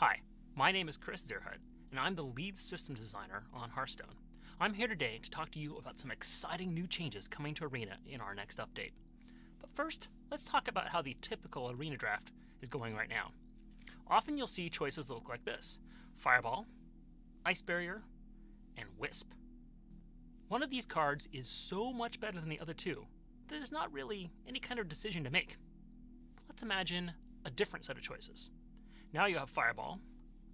Hi, my name is Chris Zerhut, and I'm the lead system designer on Hearthstone. I'm here today to talk to you about some exciting new changes coming to Arena in our next update. But first, let's talk about how the typical Arena draft is going right now. Often you'll see choices that look like this Fireball, Ice Barrier, and Wisp. One of these cards is so much better than the other two that there's not really any kind of decision to make. Let's imagine a different set of choices. Now you have Fireball,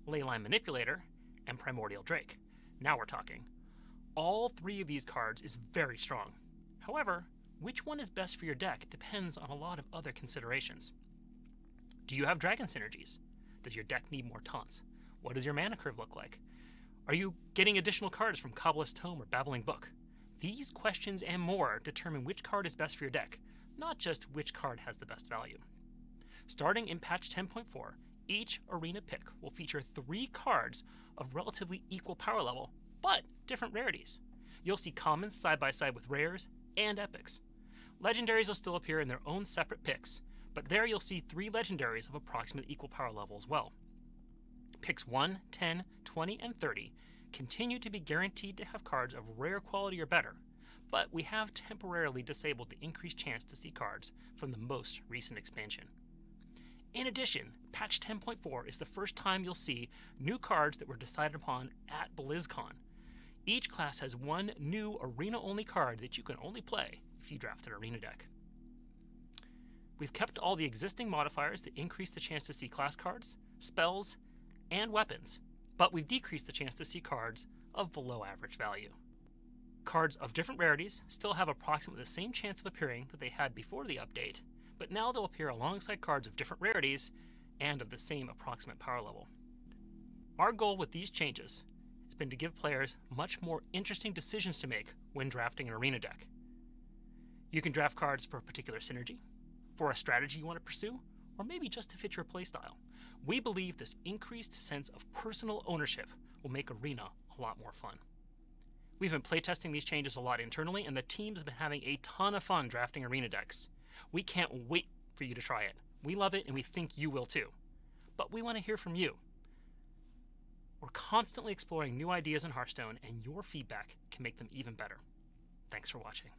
Leyline Manipulator, and Primordial Drake. Now we're talking. All three of these cards is very strong. However, which one is best for your deck depends on a lot of other considerations. Do you have dragon synergies? Does your deck need more taunts? What does your mana curve look like? Are you getting additional cards from Kabbalist Tome or Babbling Book? These questions and more determine which card is best for your deck, not just which card has the best value. Starting in patch 10.4, each arena pick will feature three cards of relatively equal power level, but different rarities. You'll see commons side by side with rares and epics. Legendaries will still appear in their own separate picks, but there you'll see three legendaries of approximately equal power level as well. Picks 1, 10, 20, and 30 continue to be guaranteed to have cards of rare quality or better, but we have temporarily disabled the increased chance to see cards from the most recent expansion. In addition, patch 10.4 is the first time you'll see new cards that were decided upon at BlizzCon. Each class has one new arena only card that you can only play if you draft an arena deck. We've kept all the existing modifiers that increase the chance to see class cards, spells, and weapons, but we've decreased the chance to see cards of below average value. Cards of different rarities still have approximately the same chance of appearing that they had before the update, but now they'll appear alongside cards of different rarities and of the same approximate power level. Our goal with these changes has been to give players much more interesting decisions to make when drafting an arena deck. You can draft cards for a particular synergy, for a strategy you want to pursue, or maybe just to fit your playstyle. We believe this increased sense of personal ownership will make Arena a lot more fun. We've been playtesting these changes a lot internally, and the team's been having a ton of fun drafting Arena decks. We can't wait for you to try it. We love it, and we think you will too. But we want to hear from you. We're constantly exploring new ideas in Hearthstone, and your feedback can make them even better. Thanks for watching.